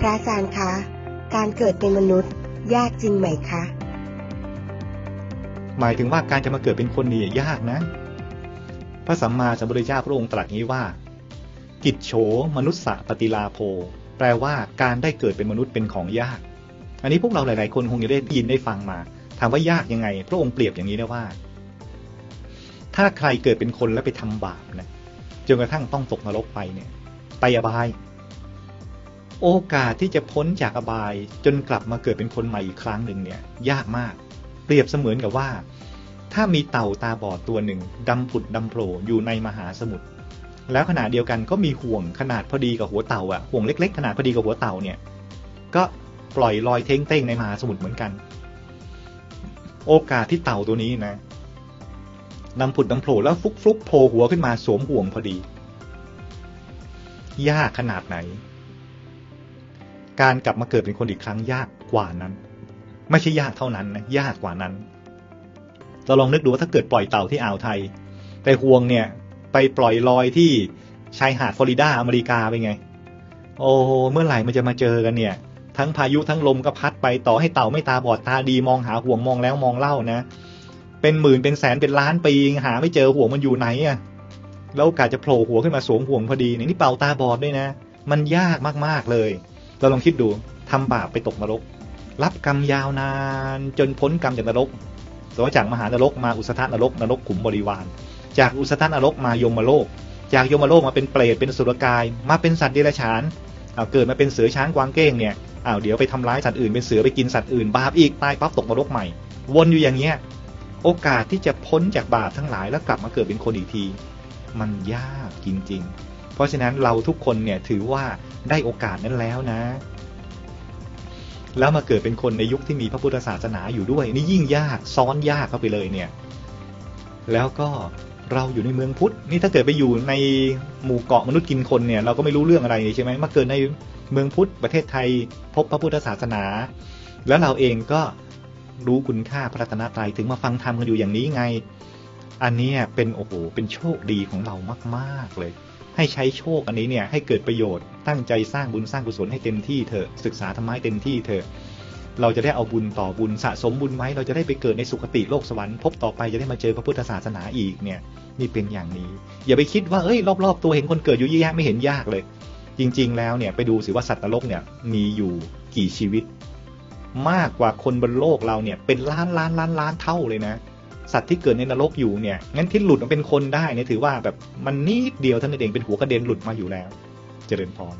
พระสารค้าการเกิดเป็นมนุษย์ยากจริงไหมคะ หมายถึงว่าการจะมาเกิดเป็นคนนี่ยากนะ พระสัมมาสัมพุทธเจ้าพระองค์ตรัสงี้ว่า กิจโฉมนุษสะปฏิลาโภ แปลว่าการได้เกิดเป็นมนุษย์เป็นของยาก อันนี้พวกเราหลายๆ คนคงจะได้ยินได้ฟังมา ถามว่ายากยังไง พระองค์เปรียบอย่างนี้ได้ว่า ถ้าใครเกิดเป็นคนแล้วไปทำบาปนะจนกระทั่งต้องตกนรกไปเนี่ย ไปอบาย โอกาสที่จะพ้นจากอบาย จนกลับมาเกิดเป็นคนใหม่อีกครั้งหนึ่งเนี่ยยากมาก เปรียบเสมือนกับว่า ถ้ามีเต่าตาบอดตัวหนึ่งดำผุดดำโผล่อยู่ในมหาสมุทรแล้วขณะเดียวกันก็มีห่วงขนาดพอดีกับหัวเต่าอะห่วงเล็ก ๆ ขนาดพอดีกับหัวเต่าเนี่ย ก็ปล่อยลอยเท้งเต้งในมหาสมุทรเหมือนกัน โอกาสที่เต่าตัวนี้นะดำผุดดำโผล่แล้วฟุกฟุกโผล่หัวขึ้นมาสวมห่วงพอดี ยากขนาดไหน การกลับมาเกิดเป็นคนอีกครั้งยากกว่านั้น ไม่ใช่ยากเท่านั้นนะยากกว่านั้น เราลองนึกดูว่าถ้าเกิดปล่อยเต่าที่อ่าวไทยแต่ห่วงเนี่ย ไปปล่อยลอยที่ชายหาดฟลอริดาอเมริกาไปไง โอ้เมื่อไหร่มันจะมาเจอกันเนี่ย ทั้งพายุทั้งลมก็พัดไปต่อให้เต่าไม่ตาบอดตาดีมองหาห่วงมองแล้วมองเล่านะ เป็นหมื่นเป็นแสนเป็นล้านปีหาไม่เจอห่วงมันอยู่ไหนอะแล้วโอกาสจะโผล่หัวขึ้นมาสวมห่วงพอดีนี่ยนี่เป่าตาบอดด้วยนะ มันยากมากๆเลย เราลองคิดดูทำบาปไปตกนรก รับกรรมยาวนาน จนพ้นกรรมจากนรกสมมติจากมหานรกมาอุสธานรกนรกขุมบริวาร จากอุสธานรกมายมโลก จากยมโลกมาเป็นเปรตเป็นสุรกาย มาเป็นสัตว์เดรัจฉานเอาเกิดมาเป็นเสือช้างกวางเก้งเนี่ยอ้าวเดี๋ยวไปทำร้ายสัตว์อื่นเป็นเสือไปกินสัตว์อื่นบาปอีกตายปั๊บตกนรกใหม่ วนอยู่อย่างเงี้ยโอกาสที่จะพ้นจากบาปทั้งหลายแล้วกลับมาเกิดเป็นคนอีกที มันยากจริง ๆ เพราะฉะนั้นเราทุกคนเนี่ยถือว่าได้โอกาสนั้นแล้วนะ แล้วมาเกิดเป็นคนในยุคที่มีพระพุทธศาสนาอยู่ด้วย นี่ยิ่งยากซ้อนยากเข้าไปเลยเนี่ย แล้วก็เราอยู่ในเมืองพุทธนี่ถ้าเกิดไปอยู่ในหมู่เกาะมนุษย์กินคนเนี่ยเราก็ไม่รู้เรื่องอะไรใช่ไหมมาเกิดในเมืองพุทธประเทศไทยพบพระพุทธศาสนา แล้วเราเองก็รู้คุณค่าพระรัตนตรัยถึงมาฟังธรรมกันอยู่อย่างนี้ไง อันนี้เป็นโอ้โหเป็นโชคดีของเรามาก ๆเลย ให้ใช้โชคอันนี้เนี่ยให้เกิดประโยชน์ตั้งใจสร้างบุญสร้างกุศลให้เต็มที่เถอะศึกษาธรรมะเต็มที่เถอะเราจะได้เอาบุญต่อบุญสะสมบุญไว้ เราจะได้ไปเกิดในสุคติโลกสวรรค์พบต่อไปจะได้มาเจอพระพุทธศาสนาอีกเนี่ยนี่เป็นอย่างนี้ อย่าไปคิดว่าเอ้ยรอบๆตัวเห็นคนเกิดอยู่เยอะแยะไม่เห็นยากเลย จริง ๆ แล้วเนี่ยไปดูสิว่าสัตว์นรกเนี่ยมีอยู่กี่ชีวิต มากกว่าคนบนโลกเราเนี่ยเป็นล้านล้านล้านล้านเท่าเลยนะ สัตว์ที่เกิดในนรกอยู่เนี่ยงั้นที่หลุดมาเป็นคนได้เนี่ยถือว่าแบบมันนิดเดียวเท่านั้นเองเป็นหัวกระเด็นหลุดมาอยู่แล้ว เจริญพร